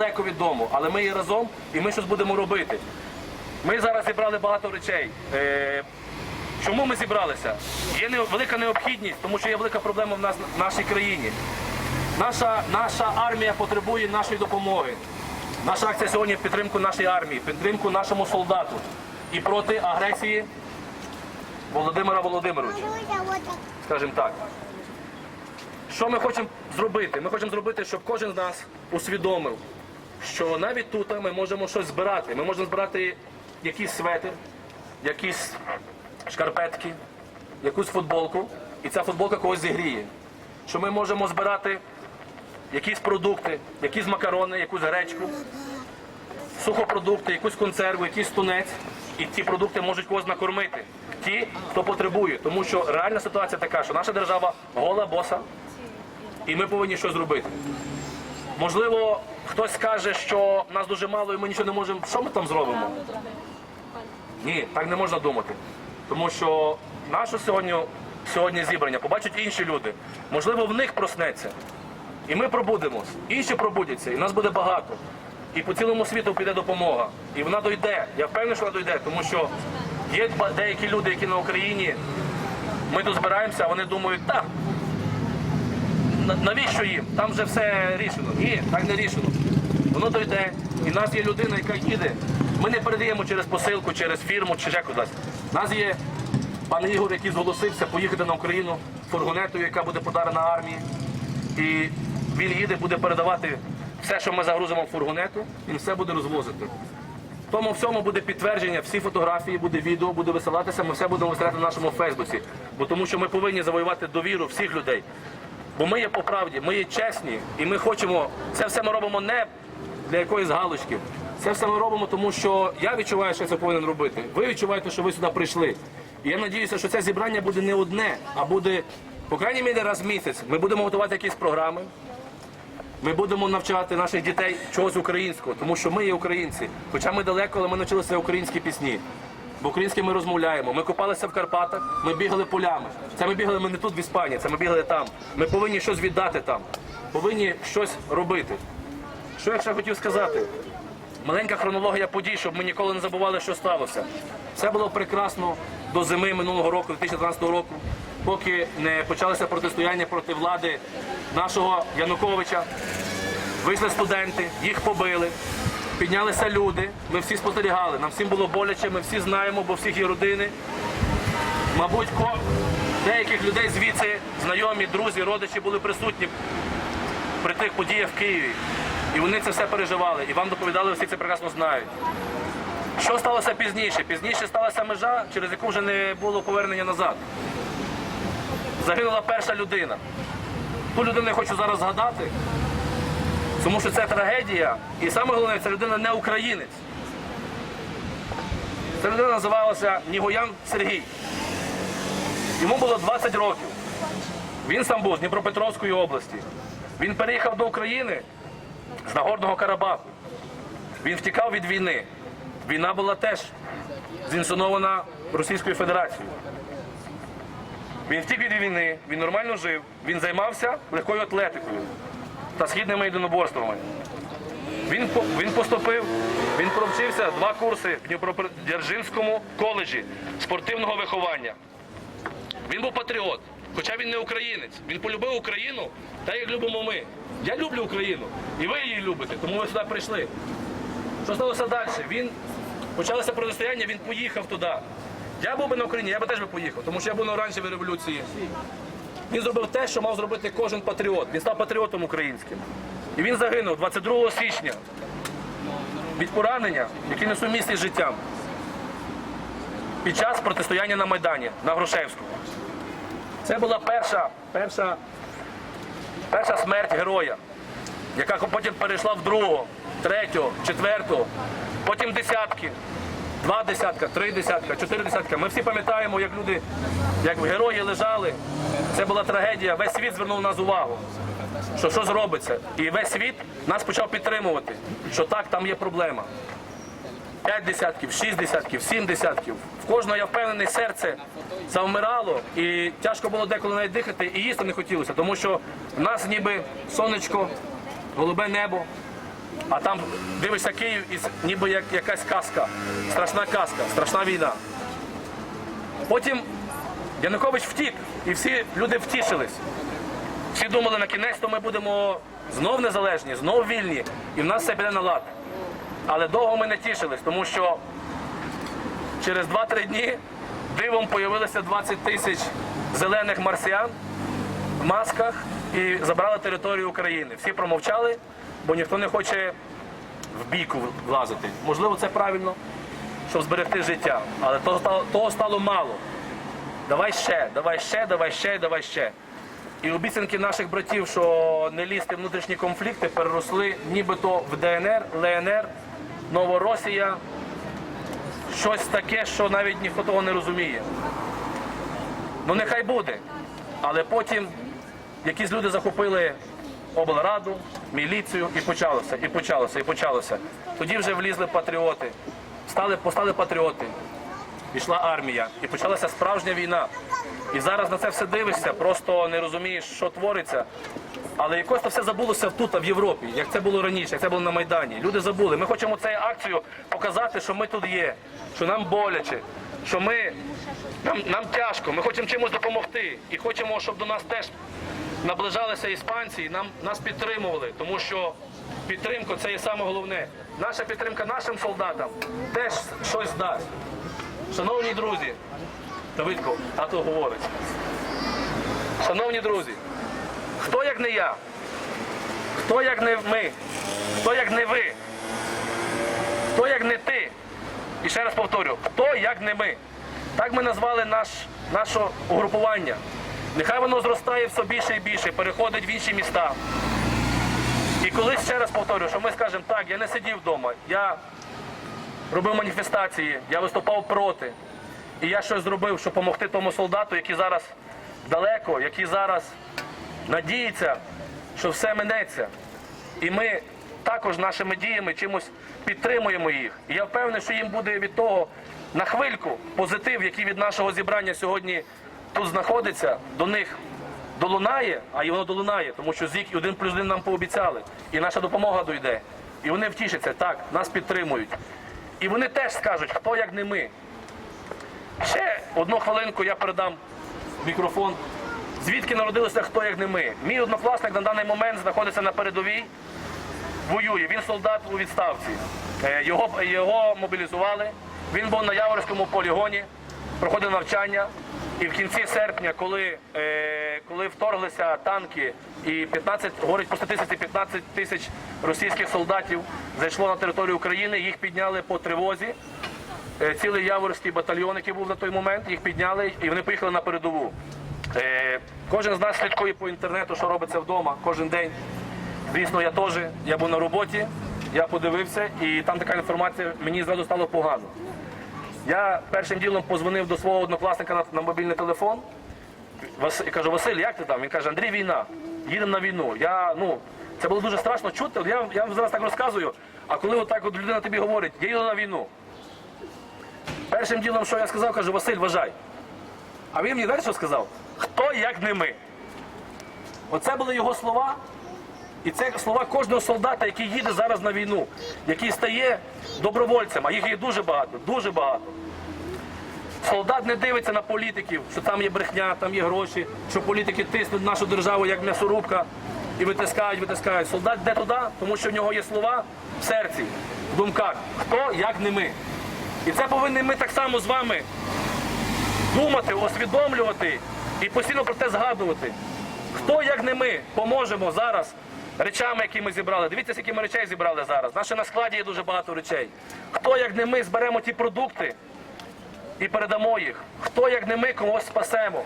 далеко від дому, але ми є разом і ми щось будемо робити. Ми зараз зібрали багато речей. Е, чому ми зібралися? Є велика необхідність, тому що є велика проблема в нас в нашій країні. Наша, наша армія потребує нашої допомоги. Наша акція сьогодні в підтримку нашої армії, підтримку нашому солдату і проти агресії Володимира Володимировича скажімо так. Що ми хочемо зробити? Ми хочемо зробити, щоб кожен з нас усвідомив, що навіть тут ми можемо щось збирати. Ми можемо збирати якийсь светр, якісь шкарпетки, якусь футболку, і ця футболка когось зігріє. Що ми можемо збирати якісь продукти, якісь макарони, якусь гречку, сухопродукти, якусь консерву, якийсь тунець. І ці продукти можуть когось накормити. Ті, хто потребує. Тому що реальна ситуація така, що наша держава гола, боса, і ми повинні щось зробити. Можливо, хтось скаже, що нас дуже мало і ми нічого не можемо. Що ми там зробимо? Ні, так не можна думати. Тому що наше сьогодні, сьогодні зібрання побачать інші люди. Можливо, в них проснеться. І ми пробудемось, інші пробудяться, і нас буде багато. І по цілому світу піде допомога. І вона дойде. Я впевнений, що вона дойде, тому що є деякі люди, які на Україні, ми тут збираємося, а вони думають, так, навіщо їм? Там вже все рішено. Ні, так не рішено. Воно дойде. І в нас є людина, яка їде. Ми не передаємо через посилку, через фірму чи ще кудись. У нас є пан Ігор, який зголосився поїхати на Україну фургонетою, яка буде подарена армії. І він їде, буде передавати все, що ми загрузимо в фургонету, він все буде розвозити. В тому всьому буде підтвердження, всі фотографії, буде відео, буде висилатися, ми все будемо виставляти на нашому Фейсбуці. Бо тому що ми повинні завоювати довіру всіх людей. Бо ми є по правді, ми є чесні, і ми хочемо, це все ми робимо не для якоїсь галочки. Це все ми робимо, тому що я відчуваю, що я це повинен робити. Ви відчуваєте, що ви сюди прийшли. І я сподіваюся, що це зібрання буде не одне, а буде, по крайній мірі, раз в місяць. Ми будемо готувати якісь програми. Ми будемо навчати наших дітей чогось українського, тому що ми є українці. Хоча ми далеко, але ми навчилися українські пісні. Бо українське ми розмовляємо. Ми копалися в Карпатах, ми бігали полями. Це ми бігали ми не тут в Іспанії, це ми бігали там. Ми повинні щось віддати там, повинні щось робити. Що я ще хотів сказати? Маленька хронологія подій, щоб ми ніколи не забували, що сталося. Все було прекрасно до зими минулого року, 2012 року, поки не почалося протистояння проти влади нашого Януковича. Вийшли студенти, їх побили, піднялися люди. Ми всі спостерігали. Нам всім було боляче, ми всі знаємо, бо всіх є родини. Мабуть, деяких людей звідси, знайомі, друзі, родичі були присутні при тих подіях в Києві. І вони це все переживали. І вам доповідали, всі це прекрасно знають. Що сталося пізніше? Пізніше сталася межа, через яку вже не було повернення назад. Загинула перша людина. Ту людину я хочу зараз згадати, тому що це трагедія. І саме головне, ця людина не українець. Ця людина називалася Нігоян Сергій. Йому було 20 років. Він сам був з Дніпропетровської області. Він переїхав до України з Нагорного Карабаху. Він втікав від війни. Війна була теж зінсонована Російською Федерацією. Він втік від війни, він нормально жив, він займався легкою атлетикою та східними єдиноборствами. Він, він поступив, він провчився два курси в Дніпродзержинському коледжі спортивного виховання. Він був патріот, хоча він не українець. Він полюбив Україну, так як любимо ми. Я люблю Україну, і ви її любите, тому ви сюди прийшли. Що сталося далі? Він почалося протистояння, він поїхав туди. Я був би на Україні, я би теж би поїхав, тому що я був на оранжевій революції. Він зробив те, що мав зробити кожен патріот. Він став патріотом українським. І він загинув 22 січня від поранення, які несумісні з життям. Під час протистояння на Майдані на Грушевську. Це була перша, перша, перша смерть героя, яка потім перейшла в другого, третього, четвертого, потім десятки, два десятка, три десятка, чотири десятка. Ми всі пам'ятаємо, як люди, як герої лежали. Це була трагедія. Весь світ звернув на нас увагу, що що зробиться. І весь світ нас почав підтримувати, що так, там є проблема. П'ять десятків, шість десятків, сім десятків. В кожного, я впевнений, серце завмирало, і тяжко було деколи навіть дихати, і їсти не хотілося, тому що в нас ніби сонечко, голубе небо, А там дивишся Київ і ніби як якась казка. Страшна казка, страшна війна. Потім Янукович втік, і всі люди втішились. Всі думали, на кінець то ми будемо знов незалежні, знов вільні, і в нас все піде на лад. Але довго ми не тішились, тому що через 2-3 дні дивом появилося 20 тисяч зелених марсіан в масках і забрали територію України. Всі промовчали, бо ніхто не хоче в бійку влазити. Можливо, це правильно, щоб зберегти життя, але того стало, того стало мало. Давай ще, давай ще, давай ще, давай ще. І обіцянки наших братів, що не лізти в внутрішні конфлікти, переросли нібито в ДНР, ЛНР, Новоросія, щось таке, що навіть ніхто того не розуміє. Ну нехай буде. Але потім якісь люди захопили облраду, міліцію і почалося, і почалося, і почалося. Тоді вже влізли патріоти, стали, постали патріоти, пішла армія, і почалася справжня війна. І зараз на це все дивишся, просто не розумієш, що твориться. Але якось то все забулося тут, в Європі, як це було раніше, як це було на Майдані. Люди забули. Ми хочемо цією акцією показати, що ми тут є, що нам боляче, що ми нам, нам тяжко, ми хочемо чимось допомогти. І хочемо, щоб до нас теж наближалися іспанці і нам, нас підтримували, тому що підтримка це є саме головне. Наша підтримка нашим солдатам теж щось дасть. Шановні друзі, Давидко, тато говорить. Шановні друзі, хто як не я, хто як не ми, хто як не ви, хто як не ти. І ще раз повторю, хто як не ми. Так ми назвали наш, наше угрупування. Нехай воно зростає все більше і більше, переходить в інші міста. І колись ще раз повторю, що ми скажемо, так, я не сидів вдома, я робив маніфестації, я виступав проти. І я щось зробив, щоб допомогти тому солдату, який зараз далеко, який зараз надіється, що все минеться. І ми також нашими діями чимось підтримуємо їх. І я впевнений, що їм буде від того на хвильку позитив, який від нашого зібрання сьогодні тут знаходиться, до них долунає, а і воно долунає, тому що ЗІК один плюс один нам пообіцяли. І наша допомога дойде. І вони втішаться, так, нас підтримують. І вони теж скажуть, хто як не ми. Ще одну хвилинку я передам мікрофон. Звідки народилося хто як не ми? Мій однокласник на даний момент знаходиться на передовій, воює. Він солдат у відставці. Е, Його, його мобілізували. Він був на Яворському полігоні, проходив навчання. І в кінці серпня, коли, е, коли вторглися танки, і 15, говорить по статистиці 15 тисяч російських солдатів зайшло на територію України, їх підняли по тривозі. Е, цілий Яворський батальйон, який був на той момент, їх підняли і вони поїхали на передову. Е, Кожен з нас слідкує по інтернету, що робиться вдома кожен день. Звісно, я теж. Я був на роботі, я подивився, і там така інформація, мені зразу стало погано. Я першим ділом позвонив до свого однокласника на, на мобільний телефон. І кажу, Василь, як ти там? Він каже, Андрій, війна, їдемо на війну. Я, ну, це було дуже страшно чути. Я, я вам зараз так розказую, а коли отак от людина тобі говорить, я їду на війну. Першим ділом, що я сказав, кажу, Василь, вважай. А він мені далі що сказав? Хто як не ми? Оце були його слова. І це слова кожного солдата, який їде зараз на війну, який стає добровольцем, а їх є дуже багато, дуже багато. Солдат не дивиться на політиків, що там є брехня, там є гроші, що політики тиснуть нашу державу як м'ясорубка і витискають, витискають. Солдат йде туди, тому що в нього є слова в серці, в думках. Хто як не ми. І це повинні ми так само з вами думати, усвідомлювати і постійно про те згадувати. Хто, як не ми, поможемо зараз речами, які ми зібрали. Дивіться, скільки ми речей зібрали зараз. Наше на складі є дуже багато речей. Хто, як не ми, зберемо ті продукти і передамо їх. Хто, як не ми, когось спасемо.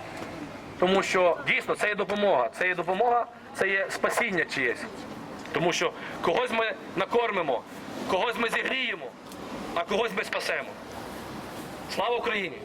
Тому що дійсно це є допомога. Це є допомога, це є спасіння чиєсь. Тому що когось ми накормимо, когось ми зігріємо, а когось ми спасемо. Слава Україні!